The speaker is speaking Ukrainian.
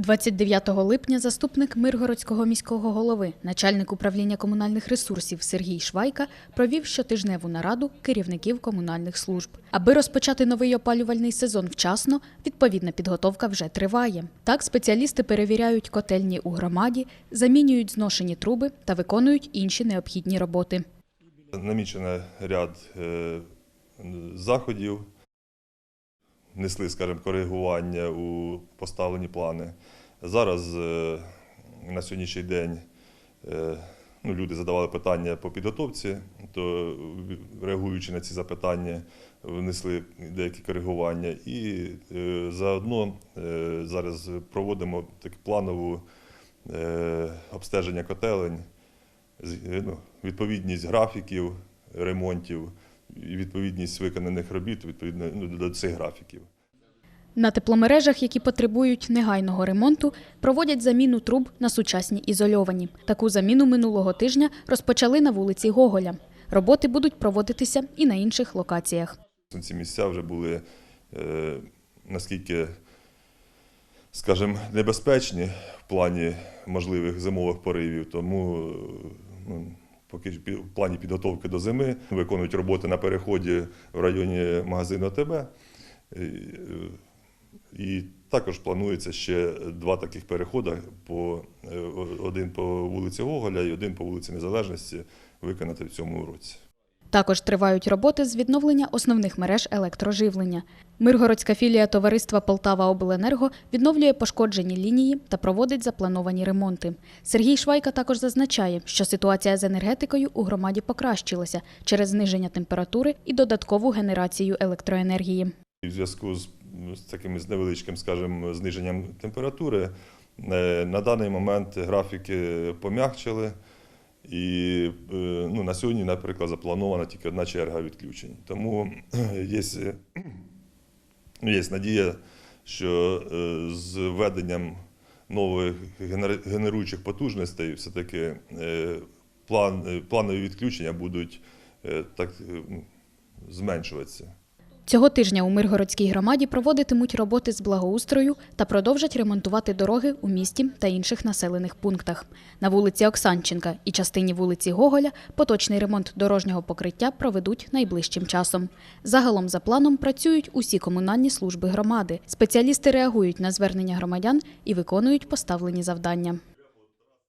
29 липня заступник Миргородського міського голови, начальник управління комунальних ресурсів Сергій Швайка провів щотижневу нараду керівників комунальних служб. Аби розпочати новий опалювальний сезон вчасно, відповідна підготовка вже триває. Так, спеціалісти перевіряють котельні у громаді, замінюють зношені труби та виконують інші необхідні роботи. Намічено ряд е, заходів, несли, скажімо, коригування у поставлені плани. Зараз е, на сьогоднішній день е, ну, люди задавали питання по підготовці, то реагуючи на ці запитання, внесли деякі коригування. І е, заодно зараз проводимо таку планову обстеження котелень ну, відповідність графіків ремонтів відповідність виконаних робіт відповідно ну, до цих графіків. На тепломережах, які потребують негайного ремонту, проводять заміну труб на сучасні ізольовані. Таку заміну минулого тижня розпочали на вулиці Гоголя. Роботи будуть проводитися і на інших локаціях. Ці місця вже були е, наскільки, скажімо, небезпечні в плані можливих зимових поривів, тому ну, поки в плані підготовки до зими виконують роботи на переході в районі магазину е, І також планується ще два таких переходи: по, е, один по вулиці Гоголя і один по вулиці Незалежності виконати в цьому році. Також тривають роботи з відновлення основних мереж електроживлення. Миргородська філія товариства Полтава Обленерго відновлює пошкоджені лінії та проводить заплановані ремонти. Сергій Швайка також зазначає, що ситуація з енергетикою у громаді покращилася через зниження температури і додаткову генерацію електроенергії. В зв'язку з, таким невеличким, скажімо, зниженням температури е, на даний момент графіки пом'якчили. І е, ну, на сьогодні, наприклад, запланована тільки одна черга відключень. Тому є, ну, є надія, що е, з введенням нових генеруючих потужностей все-таки е, план, е, планові відключення будуть е, так, е, зменшуватися. Цього тижня у Миргородській громаді проводитимуть роботи з благоустрою та продовжать ремонтувати дороги у місті та інших населених пунктах. На вулиці Оксанченка і частині вулиці Гоголя поточний ремонт дорожнього покриття проведуть найближчим часом. Загалом за планом працюють усі комунальні служби громади. Спеціалісти реагують на звернення громадян і виконують поставлені завдання.